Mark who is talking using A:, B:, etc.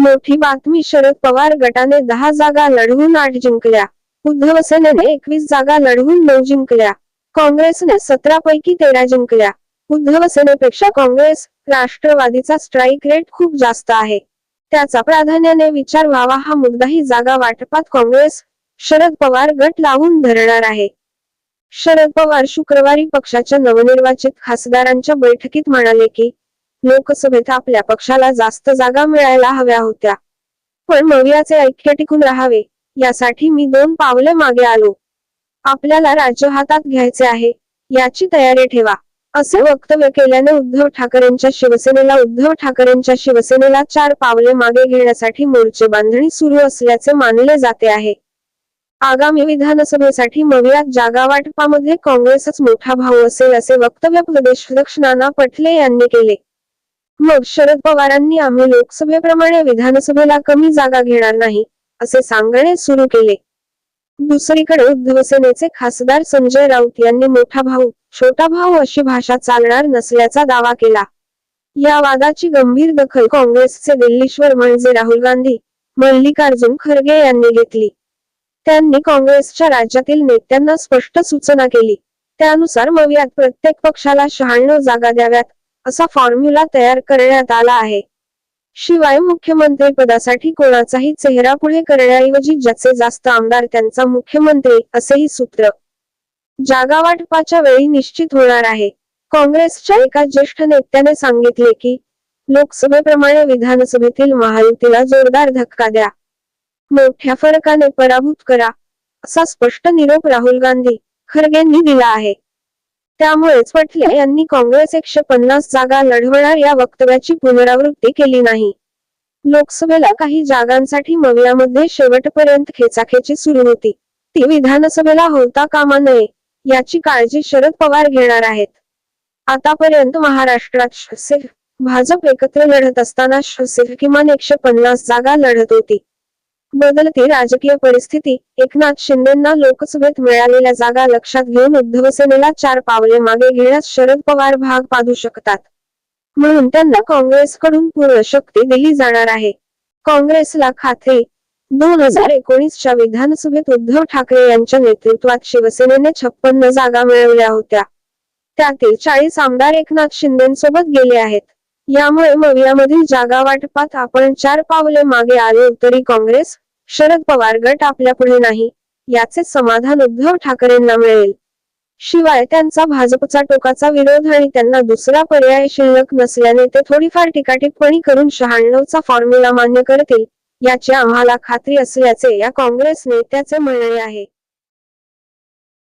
A: मोठी बातमी शरद पवार गटाने दहा जागा लढवून आठ जिंकल्या. उद्धव सेनेने एकवीस जागा लढवून नऊ जिंकल्या. काँग्रेसने सतरा पैकी तेरा जिंकल्या. उद्धव सेनेपेक्षा काँग्रेस राष्ट्रवादीचा स्ट्राईक रेट खूप जास्त आहे. त्याचा प्राधान्याने विचार व्हावा हा मुद्दाही जागा वाटपात काँग्रेस शरद पवार गट लावून धरणार आहे. शरद पवार शुक्रवारी पक्षाच्या नवनिर्वाचित खासदारांच्या बैठकीत म्हणाले की लोकसभेत आपल्या पक्षाला जास्त जागा मिळायला हव्या होत्या. पण मवियाचे ऐक्य टिकून राहावे यासाठी मी दोन पावले मागे आलो. आपल्याला राज्य हातात घ्यायचे आहे याची तयारी ठेवा असे वक्तव्य केल्याने उद्धव ठाकरेंच्या शिवसेनेला उद्धव ठाकरेंच्या शिवसेनेला चार पावले मागे घेण्यासाठी मोर्चे बांधणी सुरू असल्याचे मानले जाते आहे. आगामी विधानसभेसाठी मवियात जागा वाटपामध्ये काँग्रेसच मोठा भाऊ असेल असे वक्तव्य प्रदेशाध्यक्ष नाना पटले यांनी केले. मग शरद पवारांनी आम्ही लोकसभेप्रमाणे विधानसभेला कमी जागा घेणार नाही असे सांगणे सुरू केले. दुसरीकडे उद्धव सेनेचे खासदार संजय राऊत यांनी मोठा भाऊ छोटा भाऊ अशी भाषा चालणार नसल्याचा दावा केला. या वादाची गंभीर दखल काँग्रेसचे दिल्लीश्वर म्हणजे राहुल गांधी मल्लिकार्जुन खरगे यांनी घेतली. त्यांनी काँग्रेसच्या राज्यातील नेत्यांना स्पष्ट सूचना केली. त्यानुसार मवियात प्रत्येक पक्षाला शहाण्णव जागा द्याव्यात असा फॉर्म्युला तयार करण्यात आला आहे. शिवाय मुख्यमंत्री पदासाठी कोणाचाही चेहरा पुढे करण्याऐवजी ज्याचे जास्त आमदार त्यांचा मुख्यमंत्री असेही सूत्र. जागावाटपाच्या वेळी निश्चित होणार आहे. काँग्रेसच्या एका ज्येष्ठ नेत्याने सांगितले की लोकसभेप्रमाणे विधानसभेतील महायुतीला जोरदार धक्का द्या. मोठ्या फरकाने पराभूत करा असा स्पष्ट निरोप राहुल गांधी खरगेंनी दिला आहे. त्यामुळेच पटले यांनी काँग्रेस एकशे पन्नास जागा लढवणार या वक्तव्याची पुनरावृत्ती केली नाही. लोकसभेला काही जागांसाठी मवियामध्ये शेवटपर्यंत खेचाखेची सुरू होती. ती विधानसभेला होता कामा नये याची काळजी शरद पवार घेणार आहेत. आतापर्यंत महाराष्ट्रात शिवसेना भाजप एकत्र लढत असताना शिवसेना किमान एकशे पन्नास जागा लढत होती. बदलती राजकीय परिस्थिती एकनाथ शिंदेना लोकसभेत मिळालेल्या जागा लक्षात घेऊन उद्धव सेनेला चार पावले मागे घेण्यास शरद पवार भाग पाडू शकतात. म्हणून त्यांना काँग्रेसकडून पूर्ण शक्ती दिली जाणार आहे. काँग्रेसला खात्री दोन हजार एकोणीसच्या विधानसभेत उद्धव ठाकरे यांच्या नेतृत्वात शिवसेनेने छप्पन्न जागा मिळवल्या होत्या. त्यातील चाळीस आमदार एकनाथ शिंदेसोबत गेले आहेत. यामुळे मवियामधील जागा वाटपात आपण चार पावले मागे आले तरी काँग्रेस शरद पवार गट आपल्या पुढे नाही याचे समाधान उद्धव ठाकरेंना मिळेल. शिवाय त्यांचा भाजपचा टोकाचा विरोध आणि त्यांना दुसरा पर्याय शिल्लक नसल्याने ते थोडीफार टीकाटिप्पणी करून शहाण्णवचा फॉर्म्युला मान्य करतील याची आम्हाला खात्री असल्याचे या काँग्रेस नेत्याचे म्हणणे आहे.